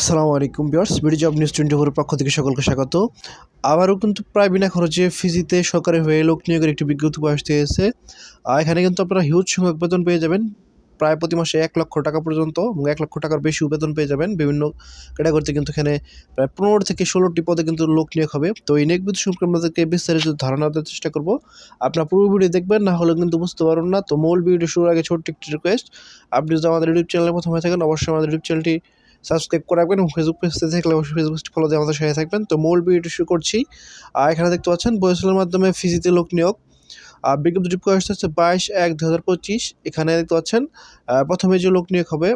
আসসালামু আলাইকুম বিয়ার্স বিডি জব নিউজ টোয়েন্টি ফোরের পক্ষ থেকে সকলকে স্বাগত। আবারও কিন্তু প্রায় বিনা খরচে ফিজিতে সরকারি হয়ে লোক নিয়োগের একটি বিজ্ঞপ্তি হয়েছে আর এখানে কিন্তু আপনারা হিউজ সংখ্যক বেতন পেয়ে যাবেন, প্রায় প্রতি মাসে এক লক্ষ টাকা পর্যন্ত এবং এক লক্ষ টাকার বেশি বেতন পেয়ে যাবেন বিভিন্ন ক্যাটাগরিতে কিন্তু এখানে প্রায় পনেরো থেকে ষোলোটি পদে কিন্তু লোক নিয়োগ হবে। তো এই নিয়োগ বিদ্যুৎ সম্পর্কে আমাদেরকে বিস্তারিত ধারণা দেওয়ার চেষ্টা করব। আপনার পুরো ভিডিও দেখবেন, না হলে কিন্তু বুঝতে পারবেন না। তো মূল ভিডিও শুরুর আগে ছোট্ট একটি রিকোয়েস্ট আপনি যদি আমাদের ইউটিউব চ্যানেলে প্রথমে থাকেন, অবশ্যই আমাদের ইউটিউব চ্যানেলটি সাবস্ক্রাইব করে রাখবেন এবং ফেসবুক পেজতে থাকলে অবশ্যই ফেসবুক পেজটি ফলো দিয়ে আমাদের সাথে থাকবেন। তো মূল ভিডিওটি শুরু করছি। আর এখানে দেখতে পাচ্ছেন বয়সের মাধ্যমে ফিজিতে লোক নিয়োগ। আর বিজ্ঞপ্তিটি প্রকাশ হচ্ছে বাইশ এক দু হাজার পঁচিশ। এখানে দেখতে পাচ্ছেন প্রথমে যে লোক নিয়োগ হবে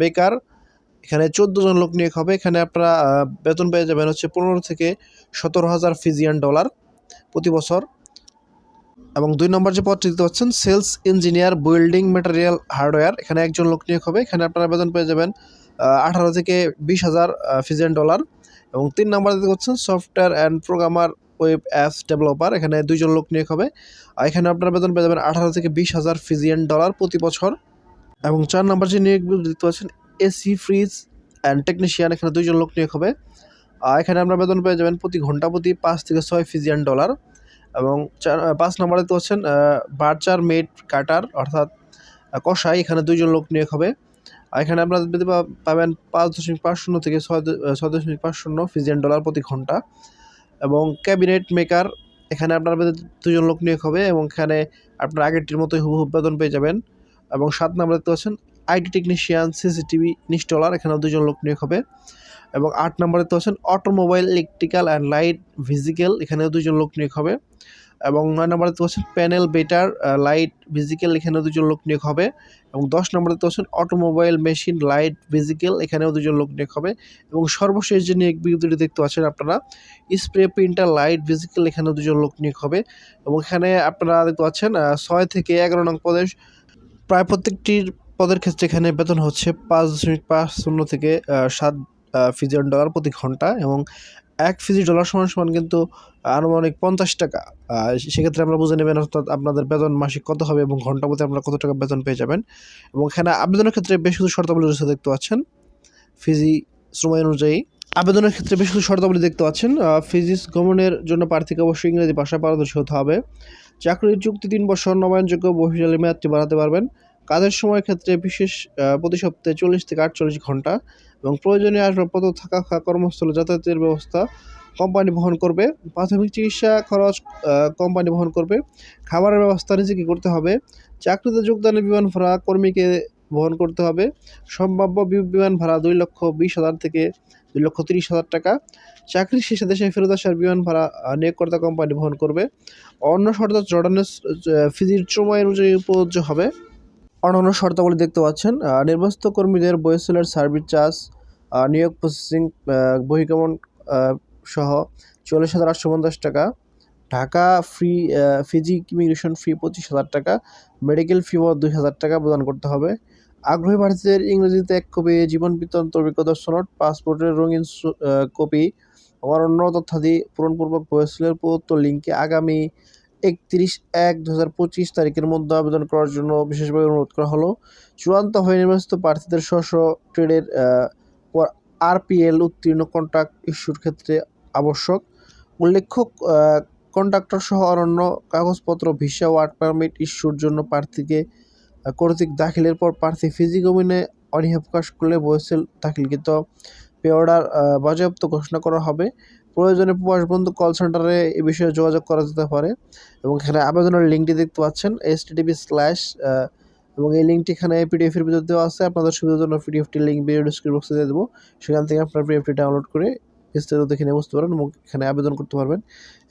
বেকার, এখানে চোদ্দ জন লোক নিয়োগ হবে। এখানে আপনারা বেতন পেয়ে যাবেন হচ্ছে পনেরো থেকে সতেরো হাজার ফিজিয়ান ডলার প্রতি বছর। এবং দুই নম্বর যে পদটি দিতে পাচ্ছেন, sales engineer building material hardware. এখানে একজন লোক নিয়োগ হবে। এখানে আপনারা বেতন পেয়ে যাবেন আঠারো থেকে বিশ হাজার ফিজিয়ান ডলার। এবং তিন নম্বর দিতে পাচ্ছেন software and programmer, web apps developer. এখানে দুইজন লোক নিয়োগ হবে। এখানে আপনার বেতন পেয়ে যাবেন আঠারো থেকে বিশ হাজার ফিজিয়ান ডলার প্রতি বছর। এবং চার নম্বর যে নিয়োগ দিতে পাচ্ছেন এসি, ফ্রিজ অ্যান্ড টেকনিশিয়ান, এখানে দুইজন লোক নিয়োগ হবে। এখানে আমরা বেতন পেয়ে যাবেন প্রতি ঘণ্টা প্রতি পাঁচ থেকে ছয় ফিজিয়ান ডলার। এবং চার পাঁচ নম্বরে দেখতে পাচ্ছেন বার্চার মেড কাটার, অর্থাৎ কষাই এখানে দুইজন লোক নিয়োগ হবে। এখানে আপনারা পেতে পাবেন পাঁচ দশমিক পাঁচ শূন্য থেকে ছয় দশমিক পাঁচ শূন্য ফিজিয়ান ডলার প্রতি ঘণ্টা। এবং ক্যাবিনেট মেকার, এখানে আপনার দুজন লোক নিয়োগ হবে এবং এখানে আপনার আগেরটির মতোই হুবহু বেতন পেয়ে যাবেন। এবং সাত নম্বরে দেখতে পাচ্ছেন, আইটি টেকনিশিয়ান, সিসিটিভি ইনস্টলার এখানে দুজন লোক নিয়োগ হবে। এবং আট নম্বরে দেখতে পাচ্ছেন, অটোমোবাইল, ইলেকট্রিক্যাল অ্যান্ড লাইট ভিজিক্যাল এখানেও দুজন লোক নিয়োগ হবে। এবং নয় নম্বরে দেখতে পাচ্ছেন প্যানেল বেটার লাইট ভিজিক্যাল এখানেও দুজন লোক নিয়োগ হবে। এবং দশ নম্বরে দেখতে পাচ্ছেন অটোমোবাইল মেশিন লাইট ভিজিক্যাল এখানেও দুজন লোক নিয়োগ হবে। এবং সর্বশেষ যে নিয়োগ বিজ্ঞপ্তিটি দেখতে পাচ্ছেন আপনারা স্প্রে প্রিন্টার লাইট ভিজিক্যাল এখানেও দুজন লোক নিয়োগ হবে। এবং এখানে আপনারা দেখতে পাচ্ছেন ছয় থেকে এগারো নং পদে প্রায় প্রত্যেকটির পদের ক্ষেত্রে এখানে বেতন হচ্ছে পাঁচ দশমিক পাঁচ শূন্য থেকে সাত ফিজিয়ান ডলার প্রতি ঘণ্টা। এবং এক ফিজি ডলার সমান সমান কিন্তু আনুমানিক পঞ্চাশ টাকা। সেক্ষেত্রে আমরা বুঝে নেবেন অর্থাৎ আপনাদের বেতন মাসিক কত হবে এবং ঘণ্টা প্রতি আপনারা কত টাকা বেতন পেয়ে যাবেন। এবং এখানে আবেদনের ক্ষেত্রে বেশ কিছু শর্তাবলী রয়েছে দেখতে পাচ্ছেন। ফিজি শ্রম অনুযায়ী আবেদনের ক্ষেত্রে বেশ কিছু শর্তাবলী দেখতে পাচ্ছেন। ফিজিস গমনের জন্য প্রার্থীকে অবশ্যই ইংরেজি ভাষা পারদর্শী হতে হবে। চাকরির চুক্তি তিন বছর নবায়নযোগ্য বহিশালী মেয়াদটি বাড়াতে পারবেন। কাজের সময়ের ক্ষেত্রে বিশেষ প্রতি সপ্তাহে চল্লিশ থেকে আটচল্লিশ ঘণ্টা এবং প্রয়োজনীয় আসবাবপত্র থাকা কর্মস্থলে যাতায়াতের ব্যবস্থা কোম্পানি বহন করবে। প্রাথমিক চিকিৎসা খরচ কোম্পানি বহন করবে। খাবারের ব্যবস্থা নিজেকে করতে হবে। চাকরিতে যোগদানের বিমান ভাড়া কর্মীকে বহন করতে হবে। সম্ভাব্য বিমান ভাড়া দুই লক্ষ বিশ হাজার থেকে দুই লক্ষ তিরিশ হাজার টাকা। চাকরি শেষে দেশে ফেরত আসার বিমান ভাড়া নিয়োগকর্তা কোম্পানি বহন করবে। অন্য শর্ত জর্ডানের ফিজির সময় অনুযায়ী প্রযোজ্য হবে। অন্যান্য শর্তাবলী দেখতে পাচ্ছেন। নির্বাচিত কর্মীদের বয়সেলের সার্ভিস চার্জ নিয়োগ প্রসেসিং বহিগমন সহ চল্লিশ হাজার আটশো পঞ্চাশ টাকা, Dhaka free Fiji immigration fee পঁচিশ হাজার টাকা মেডিকেল ফি বা দুই হাজার টাকা প্রদান করতে হবে। আগ্রহী প্রার্থীদের ইংরেজিতে এক কপি জীবন বৃত্তান্ত অভিজ্ঞতা সনদ পাসপোর্টের রঙিন কপি এবং অন্য তথ্যাদি পূরণপূর্বক বয়সেলের প্রদত্ত লিঙ্কে আগামী একত্রিশ এক দু পঁচিশ তারিখের মধ্যে আবেদন করার জন্য বিশেষভাবে অনুরোধ করা হলো। চূড়ান্ত হয়ে নির্বাচিত প্রার্থীদের স্ব ট্রেডের আরপিএল উত্তীর্ণ কন্ট্রাক্ট ইস্যুর ক্ষেত্রে আবশ্যক। উল্লেখ্য কন্ট্রাক্টর সহ অন্যান্য কাগজপত্র ভিসা ওয়ার্ক পারমিট ইস্যুর জন্য প্রার্থীকে কর্তৃক দাখিলের পর প্রার্থী ফিজি গমিনে অনীহা প্রকাশ করলে বয়সেল দাখিলকৃত। পে অর্ডার বাজেয়াপ্ত ঘোষণা করা হবে। প্রয়োজনে প্রবাস বন্ধু কল সেন্টারে এ বিষয়ে যোগাযোগ করা যেতে পারে এবং এখানে আবেদনের লিঙ্কটি দেখতে পাচ্ছেন এস টিভি স্ল্যাশ এবং এই লিঙ্কটি এখানে পিডিএফ এর ভিতর দেওয়া আছে। আপনাদের সুবিধার জন্য পিডিএফটি লিঙ্ক ভিডিও ডিসক্রিপশন বক্সে দিয়ে দেবো। সেখান থেকে আপনার পিডিএফটি ডাউনলোড করে বিস্তারিত দেখে নিয়ে বুঝতে পারেন এবং এখানে আবেদন করতে পারবেন।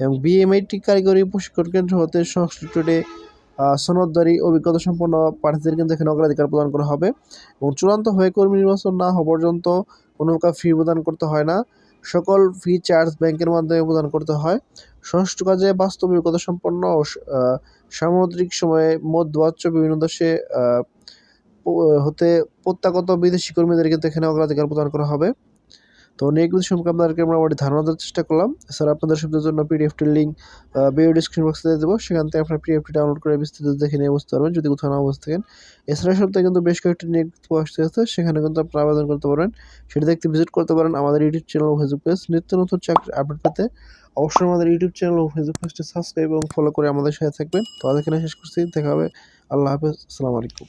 এবং বিএমআইটি কারিগরি প্রশিক্ষণ কেন্দ্র হতে সংশ্লিষ্ট সনদদারি অভিজ্ঞতা সম্পন্ন প্রার্থীদের কিন্তু এখানে অগ্রাধিকার প্রদান করা হবে। এবং চূড়ান্ত হয়ে কর্মী নির্বাচন না হওয়া পর্যন্ত কোনো প্রকার ফি প্রদান করতে হয় না। সকল ফি চার্জ ব্যাংকের মাধ্যমে প্রদান করতে হয়। ষষ্ঠ কাজে বাস্তবিকতা সম্পন্ন সামুদ্রিক সময়ে মধ্যপ্রাচ্য বিভিন্ন দেশে হতে প্রত্যাগত বিদেশি কর্মীদের কিন্তু এখানে অগ্রাধিকার প্রদান করা হবে। তো নিয়োগ সম্পর্কে আপনাদেরকে মোটামুটি ধারণা দেওয়ার চেষ্টা করলাম। এছাড়া আপনাদের সুবিধার জন্য পিডিএফটির লিঙ্ক ভিডিও ডিসক্রিপশন বক্সে দিয়ে দেবো। সেখান থেকে আপনার পিডিএফটি ডাউনলোড করে বিস্তারিত দেখে নিয়ে বুঝতে পারবেন, যদি কোথাও না বুঝতে থাকেন। এছাড়া সপ্তাহে কিন্তু বেশ কয়েকটি নিয়োগ আসতে আছে, সেখানে কিন্তু আপনি আবেদন করতে পারেন সেটা দেখতে ভিজিট করতে পারেন আমাদের ইউটিউব চ্যানেল ও ফেসবুক পেজ নিত্য নতুন চাকরির আপডেট পেতে অবশ্যই আমাদের ইউটিউব চ্যানেল ও ফেসবুক পেজটি সাবস্ক্রাইব এবং ফলো করে আমাদের সাথে থাকবেন। তো আজ এখানে শেষ করছি, দেখা হবে। আল্লাহ হাফেজ, আসসালামু আলাইকুম।